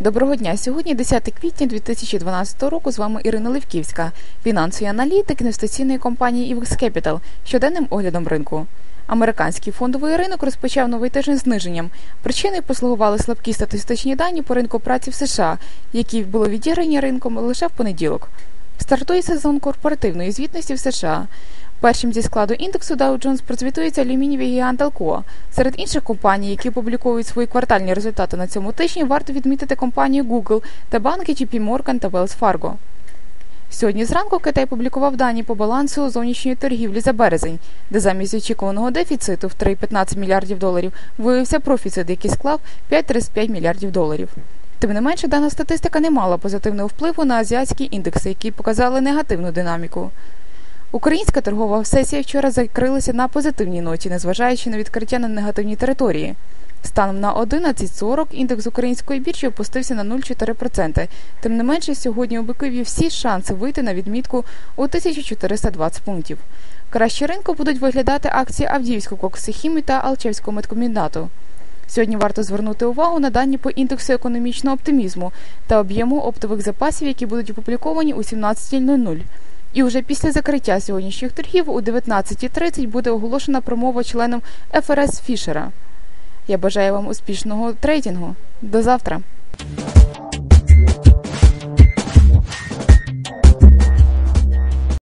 Доброго дня. Сьогодні 10 квітня 2012 року. З вами Ірина Левківська, фінансовий аналітик інвестиційної компанії IVX Capital, щоденним оглядом ринку. Американський фондовий ринок розпочав новий тиждень зниженням. Причиною послугували слабкі статистичні дані по ринку праці в США, які було відіграні ринком лише в понеділок. Стартує сезон корпоративної звітності в США. Першим зі складу індексу Dow Jones прозвітується алюмінієвий гігант Alcoa. Серед інших компаній, які публікують свої квартальні результати на цьому тижні, варто відмітити компанію Google та банки JP Morgan та Wells Fargo. Сьогодні зранку Китай публікував дані по балансу зовнішньої торгівлі за березень, де замість очікуваного дефіциту в 3,15 мільярдів доларів виявився профіцит, який склав 5,35 мільярдів доларів. Тим не менше, дана статистика не мала позитивного впливу на азіатські індекси, які показали негативну динаміку. Українська торгова сесія вчора закрилася на позитивній ноті, незважаючи на відкриття на негативній території. Станом на 11.40 індекс української біржі опустився на 0,4%. Тим не менше, сьогодні у биків всі шанси вийти на відмітку у 1420 пунктів. Краще ринку будуть виглядати акції Авдіївського коксихімії та Алчевського медкомбінату. Сьогодні варто звернути увагу на дані по індексу економічного оптимізму та об'єму оптових запасів, які будуть опубліковані у 17.00. І вже після закриття сьогоднішніх торгів у 19.30 буде оголошена промова членом ФРС Фішера. Я бажаю вам успішного трейдингу. До завтра.